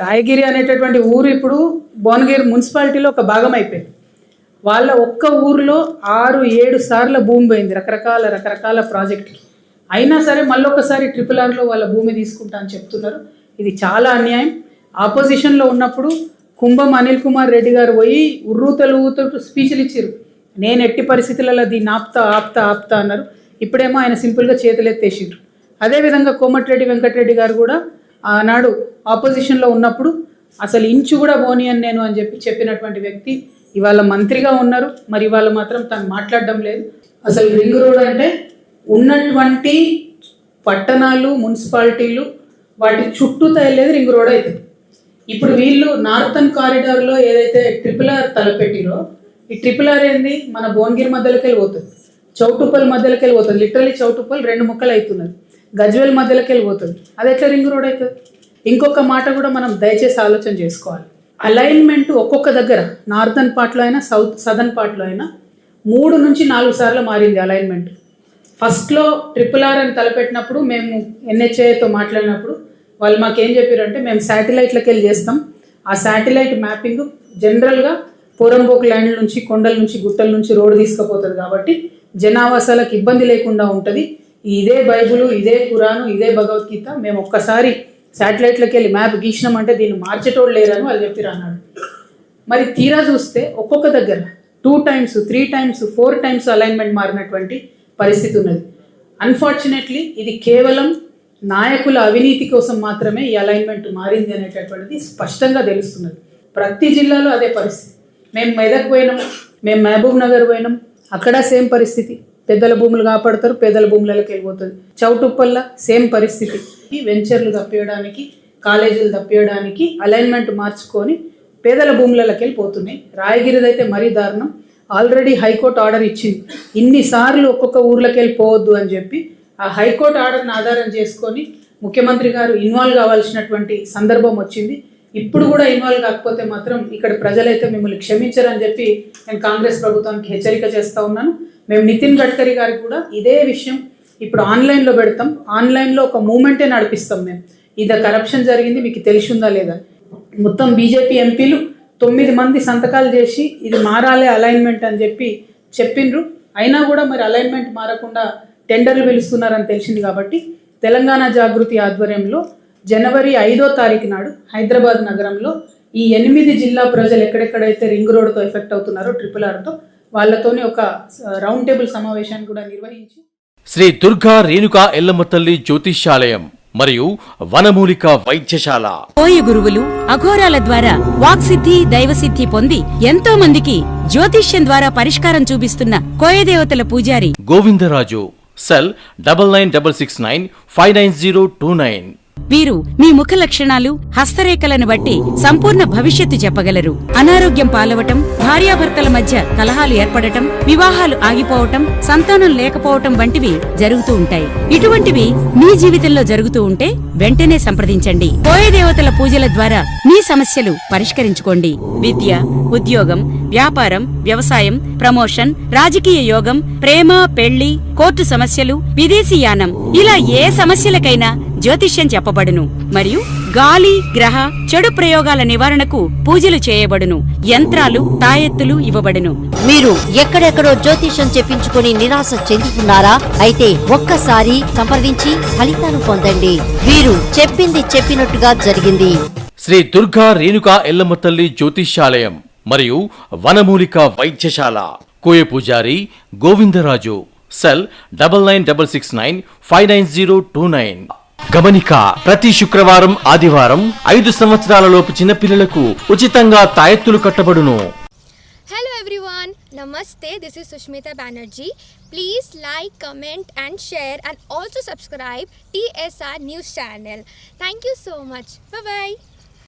రాయగిరి అనేటటువంటి ఊరు ఇప్పుడు భువనగిరి మున్సిపాలిటీలో ఒక భాగం అయిపోయింది. వాళ్ళ ఒక్క ఊరిలో ఆరు ఏడు సార్ల భూమి పోయింది రకరకాల రకరకాల ప్రాజెక్టుకి. అయినా సరే మళ్ళొకసారి ట్రిపుల్ ఆర్లో వాళ్ళ భూమి తీసుకుంటా అని చెప్తున్నారు. ఇది చాలా అన్యాయం. ఆపోజిషన్లో ఉన్నప్పుడు కుంభం అనిల్ కుమార్ రెడ్డి గారు పోయి ఉర్రూతలు ఊతలు స్పీచ్లు ఇచ్చారు నేను ఎట్టి పరిస్థితులలో దీన్ని ఆప్తా ఆప్తా ఆప్తా అన్నారు. ఇప్పుడేమో ఆయన సింపుల్గా చేతులెత్తేసిండ్రు. అదేవిధంగా కోమటిరెడ్డి వెంకటరెడ్డి గారు కూడా ఆనాడు ఆపోజిషన్లో ఉన్నప్పుడు అసలు ఇంచు కూడా పోనీయను నేను అని చెప్పి చెప్పినటువంటి వ్యక్తి ఇవాళ మంత్రిగా ఉన్నారు. మరి ఇవాళ మాత్రం తను మాట్లాడడం లేదు. అసలు రింగ్ రోడ్ అంటే ఉన్నటువంటి పట్టణాలు మున్సిపాలిటీలు వాటి చుట్టూ తయలేదు రింగ్ రోడ్ అయితే. ఇప్పుడు వీళ్ళు నార్థన్ కారిడార్లో ఏదైతే ట్రిపుల్ ఆర్ తలపెట్టిరో ఈ ట్రిపుల్ ఆర్ ఏంది? మన భువనగిరి మధ్యలోకి వెళ్ళిపోతుంది. చౌటుప్పల్ మధ్యలోకి వెళ్ళిపోతుంది. లిటరలీ చౌటుప్పల్ రెండు ముక్కలు అవుతున్నది. గజ్వేల్ మధ్యలోకి వెళ్ళిపోతుంది అది ఎట్లా రింగ్ రోడ్ అవుతుంది ఇంకొక మాట కూడా మనం దయచేసి ఆలోచన చేసుకోవాలి. అలైన్మెంట్ ఒక్కొక్క దగ్గర నార్థన్ పార్ట్లో అయినా సౌత్ సదర్న్ పార్ట్లో అయినా మూడు నుంచి నాలుగు సార్లు మారింది అలైన్మెంట్ ఫస్ట్లో ట్రిపుల్ ఆర్ అని తలపెట్టినప్పుడు మేము ఎన్హెచ్ఏతో మాట్లాడినప్పుడు వాళ్ళు మాకేం చెప్పారంటే మేము శాటిలైట్లకి వెళ్ళి చేస్తాం. ఆ శాటిలైట్ మ్యాపింగ్ జనరల్గా పూరంబోక్ ల్యాండ్ నుంచి కొండల నుంచి గుట్టల నుంచి రోడ్డు తీసుకుపోతుంది కాబట్టి జనావాసాలకు ఇబ్బంది లేకుండా ఉంటుంది. ఇదే బైబుల్ ఇదే ఖురాను ఇదే భగవద్గీత మేము ఒక్కసారి శాటిలైట్లకి వెళ్ళి మ్యాప్ గీసినామంటే దీన్ని మార్చేటోడు లేరని వాళ్ళు చెప్పిరు అన్నాడు. మరి తీరా చూస్తే ఒక్కొక్క దగ్గర two times three times four times alignment మారినటువంటి పరిస్థితి ఉన్నది. అన్ఫార్చునేట్లీ ఇది కేవలం నాయకుల అవినీతి కోసం మాత్రమే ఈ అలైన్మెంట్ మారింది అనేటటువంటిది స్పష్టంగా తెలుస్తున్నది. ప్రతి జిల్లాలో అదే పరిస్థితి. మేము మెదక్ పోయినాం మేము మహబూబ్ నగర్ పోయినాం అక్కడ సేమ్ పరిస్థితి. పెద్దల భూములు కాపాడతారు పేదల భూములకి వెళ్ళిపోతుంది చౌటుప్పల్లా సేమ్ పరిస్థితి. ఈ వెంచర్లు తప్పేయడానికి కాలేజీలు తప్పేయడానికి అలైన్మెంట్ మార్చుకొని పేదల భూములకి వెళ్ళిపోతున్నాయి. రాయగిరిది అయితే మరీ దారుణం. ఆల్రెడీ హైకోర్టు ఆర్డర్ ఇచ్చింది. ఇన్నిసార్లు ఒక్కొక్క ఊర్లోకి వెళ్ళిపోవద్దు అని చెప్పి ఆ హైకోర్టు ఆర్డర్ని ఆధారం చేసుకొని ముఖ్యమంత్రి గారు ఇన్వాల్వ్ కావాల్సినటువంటి సందర్భం వచ్చింది. ఇప్పుడు కూడా ఇన్వాల్వ్ కాకపోతే మాత్రం ఇక్కడ ప్రజలైతే మిమ్మల్ని క్షమించరని చెప్పి నేను కాంగ్రెస్ ప్రభుత్వానికి హెచ్చరిక చేస్తూ ఉన్నాను. మేము నితిన్ గడ్కరీ గారికి కూడా ఇదే విషయం ఇప్పుడు ఆన్లైన్లో పెడతాం. ఆన్లైన్లో ఒక మూమెంటే నడిపిస్తాం మేము. ఇది కరప్షన్ జరిగింది మీకు తెలిసి ఉందా లేదా? మొత్తం బీజేపీ ఎంపీలు తొమ్మిది మంది సంతకాలు చేసి ఇది మారాలి అలైన్మెంట్ అని చెప్పి చెప్పిండ్రు. అయినా కూడా మరి అలైన్మెంట్ మారకుండా టెండర్లు పిలుస్తున్నారని తెలిసింది కాబట్టి తెలంగాణ జాగృతి ఆధ్వర్యంలో జనవరి ఐదో తారీఖు నాడు హైదరాబాద్ నగరంలో ఈ ఎనిమిది జిల్లా ప్రజలు ఎక్కడెక్కడైతే రింగ్ రోడ్తో ఎఫెక్ట్ అవుతున్నారో ట్రిపుల్ ఆర్తో వాళ్ళతోని ఒక రౌండ్ టేబుల్ సమావేశాన్ని కూడా నిర్వహించి శ్రీ దుర్గా రేణుకా ఎల్లమ్మ తల్లి జ్యోతిష్యాలయం మరియు వనమూలిక వైద్యశాల. పోయ గురువులు అఘోరాల ద్వారా వాక్సిద్ధి దైవసిద్ధి పొంది ఎంతో మందికి జ్యోతిష్యం ద్వారా పరిష్కారం చూపిస్తున్న కోయదేవతల పూజారి. Govindaraju cell double nine double six nine five nine zero two nine. వీరు మీ ముఖ లక్షణాలు హస్తరేఖలను బట్టి సంపూర్ణ భవిష్యత్తు చెప్పగలరు. అనారోగ్యం పాలవటం భార్యాభర్తల మధ్య కలహాలు ఏర్పడటం వివాహాలు ఆగిపోవటం సంతానం లేకపోవటం వంటివి జరుగుతూ ఉంటాయి. ఇటువంటివి మీ జీవితంలో జరుగుతూ ఉంటే వెంటనే సంప్రదించండి. దేవతల పూజల ద్వారా మీ సమస్యలు పరిష్కరించుకోండి. విద్య ఉద్యోగం వ్యాపారం వ్యవసాయం ప్రమోషన్ రాజకీయ యోగం ప్రేమ పెళ్ళి కోర్టు సమస్యలు విదేశీ యానం ఇలా ఏ సమస్యలకైనా జ్యోతిష్యం చెప్పబడును. మరియు గాలి గ్రహ చెడు ప్రయోగాల నివారణకు పూజలు చేయబడును. యంత్రాలు తాయెత్తులు ఇవ్వబడును. మీరు ఎక్కడెక్కడో జ్యోతిషం చెప్పించుకుని నిరాశ చెందుతున్నారా? అయితే ఒక్కసారి సంప్రదించి ఫలితాలు పొందండి. వీరు చెప్పింది చెప్పినట్టుగా జరిగింది. శ్రీ దుర్గా రేణుకా ఎల్లమ్మ తల్లి జ్యోతిష్యాలయం మరియు వనమూలిక వైద్యశాల. కోయ పూజారి Govindaraju. Cell double nine double six nine five nine zero two nine. గమనిక ప్రతి శుక్రవారం ఆదివారం ఐదు సంవత్సరాల లోపు చిన్నపిల్లలకు ఉచితంగా తాయెత్తులు కట్టబడును. Hello everyone namaste this is Sushmita Banerjee please like comment and share and also subscribe T S R news channel thank you so much bye